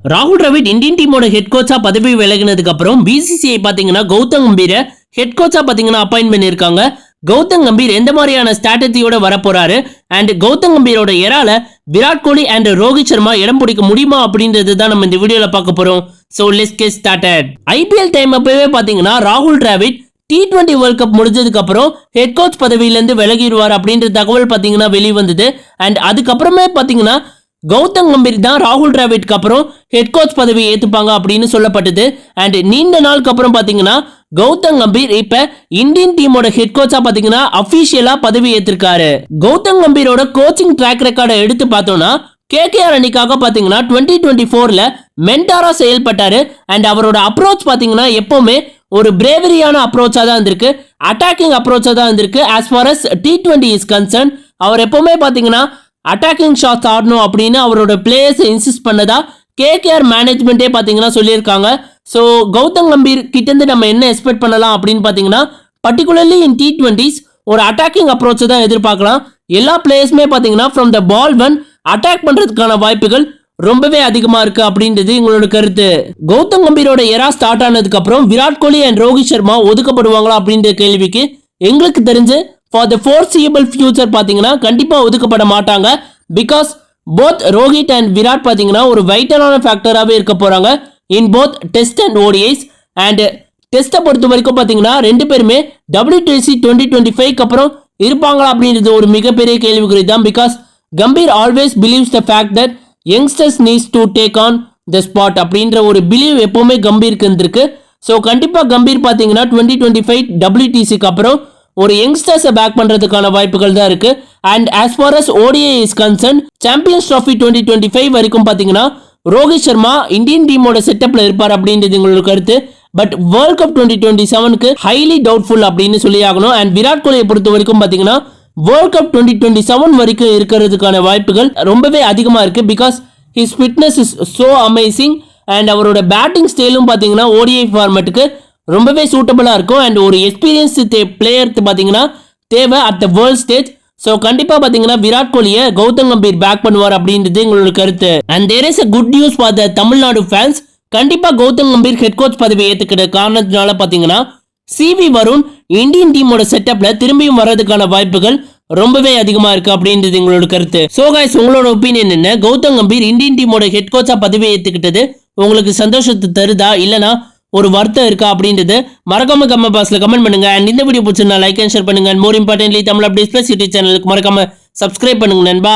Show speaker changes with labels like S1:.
S1: ராகுல் டிராவிட் இந்தியன் டீமோட ஹெட் கோச்சா பதவி விலகினதுக்கு அப்புறம் பிசிசிஐ பாத்தீங்கன்னா கௌதம் கம்பீர ஹெட் கோச்சா பாத்தீங்கன்னா அப்பாயின் பண்ணியிருக்காங்க. கௌதம் கம்பீர் எந்த மாதிரியான ஸ்ட்ராட்டஜியோட வரப்போறாரு? அண்ட் கௌதம் கம்பீரோட எறால விராட் கோலி அண்ட் ரோஹித் சர்மா இடம் பிடிக்க முடியுமா அப்படின்றது தான் நம்ம இந்த வீடியோல பார்க்க போறோம். So let's get started IPL time அப்பவே பாத்தீங்கன்னா ராகுல் Dravid T twenty world cup முடிஞ்சதுக்கு அப்புறம் ஹெட் கோச் பதவியிலேருந்து விலகிடுவார் அப்படின்ற தகவல் பார்த்தீங்கன்னா வெளியே வந்தது அண்ட் அதுக்கப்புறமே பார்த்தீங்கன்னா கௌதம் கம்பீர் தான் ராகுல் டிராவிட்க்கு அப்புறம் ஹெட் கோச் பதவி ஏற்றுப்பாங்க அப்படின்னு சொல்லப்பட்டது. அண்ட் நீண்ட நாளுக்கு அப்புறம் பார்த்தீங்கன்னா கௌதம் கம்பீர் இப்ப இந்தியன் டீமோட ஹெட் கோச்சா பாத்தீங்கன்னா அபிஷியலா பதவி ஏத்திருக்காரு. கௌதம் கம்பீரோட கோச்சிங் ட்ராக் ரெக்கார்டை எடுத்து பார்த்தோம்னா கேகேஆர் அணிக்காக பார்த்தீங்கன்னா டுவெண்ட்டி டுவெண்ட்டி ஃபோரில் மென்டாராக செயல்பட்டார். அண்ட் அவரோட அப்ரோச் பார்த்தீங்கன்னா எப்போவுமே ஒரு பிரேவரியான அப்ரோச்சாக தான் இருந்திருக்கு. அட்டாக்கிங் அப்ரோச்சாக தான் இருந்திருக்கு. As far as T twenty is concern அவர் எப்போவுமே பார்த்தீங்கன்னா அட்டாக்கிங் ஷாட்ஸ் ஆடணும் அப்படின்னு அவரோட பிளேயர்ஸ் இன்சிஸ்ட் பண்ணதா கேகேஆர் மேனேஜ்மெண்ட்டே பார்த்தீங்கன்னா சொல்லியிருக்காங்க. ஸோ கௌதம் கம்பீர் கிட்டேருந்து நம்ம என்ன எக்ஸ்பெக்ட் பண்ணலாம் அப்படின்னு பார்த்தீங்கன்னா பர்டிகுலர்லி இன் டி ட்வெண்ட்டிஸ் ஒரு அட்டாக்கிங் அப்ரோச்சை தான் எதிர்பார்க்கலாம். எல்லா பிளேயர்ஸுமே பார்த்தீங்கன்னா from the ball one attack பண்ணுறதுக்கான வாய்ப்புகள் ரொம்பவே அதிகமாக இருக்குது அப்படின்றது எங்களோட கருத்து. கௌதம் கம்பீரோட எரா ஸ்டார்ட் ஆனதுக்கப்புறம் விராட் கோலி அண்ட் ரோஹித் சர்மா ஒதுக்கப்படுவாங்களா அப்படின்ற கேள்விக்கு எங்களுக்கு தெரிஞ்சு ஃபார் த ஃபோர்சியபிள் ஃபியூச்சர் பார்த்தீங்கன்னா கண்டிப்பாக ஒதுக்கப்பட மாட்டாங்க. Because both Rohit and Virat பார்த்தீங்கன்னா ஒரு வைட்டலான ஃபேக்டராகவே இருக்க போகிறாங்க in both test and ODIs and டெஸ்ட்டை பொறுத்த வரைக்கும் பார்த்தீங்கன்னா ரெண்டு பேருமே டபிள்யூடிசி டுவெண்ட்டி டுவெண்ட்டி ஃபைவ்க்கு அப்புறம் இருப்பாங்களா அப்படின்றது ஒரு மிகப்பெரிய கேள்விக்குறி தான். Because Gambhir always believes the fact that youngsters needs to take on the spot அப்படின்ற ஒரு பிலீவ் எப்போவுமே கம்பீருக்கு இருந்திருக்கு. ஸோ கண்டிப்பாக கம்பீர் பார்த்தீங்கன்னா டுவெண்ட்டி டுவெண்ட்டி ஃபைவ் டபிள்யூடிசிக்கு அப்புறம் ஒரு யங்ஸ்டர்ஸை பேக் பண்ணுறதுக்கான வாய்ப்புகள் தான் இருக்குது and as far as ODI is concern champions trophy twenty twenty five வரைக்கும் பார்த்தீங்கன்னா ரோஹித் சர்மா இந்தியன் டீமோட செட்டப்பில் இருப்பார் அப்படின்றது எங்களோட கருத்து. But world cup twenty twenty செவனுக்கு ஹைலி டவுட்ஃபுல் அப்படின்னு சொல்லி ஆகணும். அண்ட் விராட் கோலியை பொறுத்த வரைக்கும் பார்த்தீங்கன்னா world cup twenty twenty seven வரைக்கும் இருக்கிறதுக்கான வாய்ப்புகள் ரொம்பவே அதிகமாக இருக்குது because his fitness is so amazing and அவரோட பேட்டிங் ஸ்டைலும் பார்த்தீங்கன்னா ஓடிஐ ஃபார்மேட்டுக்கு ரொம்பவே சூட்டபுளாக இருக்கும். அண்ட் ஒரு எக்ஸ்பீரியன்ஸ் பிளேயர்த்து பார்த்தீங்கன்னா தேவை at the world stage so கண்டிப்பாக பார்த்தீங்கன்னா விராட் கோலியை கௌதம் கம்பீர் பேக் பண்ணுவார் அப்படின்றது எங்களோட கருத்து. And there is a good news for the Tamil Nadu fans கண்டிப்பாக கௌதம் கம்பீர் ஹெட் கோச் பதவி ஏற்றுக்கிற காரணத்தினால பார்த்தீங்கன்னா சிவி வருண் இந்தியன் டீமோட செட்டப்பில் திரும்பியும் வர்றதுக்கான வாய்ப்புகள் ரொம்பவே அதிகமாக இருக்குது அப்படின்றது எங்களோட கருத்து. ஸோ கைஸ் உங்களோட ஒப்பீனியன் என்ன? கௌதம் கம்பீர் இந்தியன் டீமோட ஹெட் கோச்சாக பதவி ஏற்றுக்கிட்டது உங்களுக்கு சந்தோஷத்தை தருதா? இல்லைனா ஒரு வருத்தம் இருக்கா அப்படின்றது மறக்காம கமெண்ட் பாக்ஸ்ல கமெண்ட் பண்ணுங்க. அண்ட் இந்த வீடியோ பிடிச்சிருந்தா லைக் அண்ட் ஷேர் பண்ணுங்க. More importantly Tamil update plus YouTube சேனலுக்கு மறக்காம சப்ஸ்கிரைப் பண்ணுங்க நண்பா.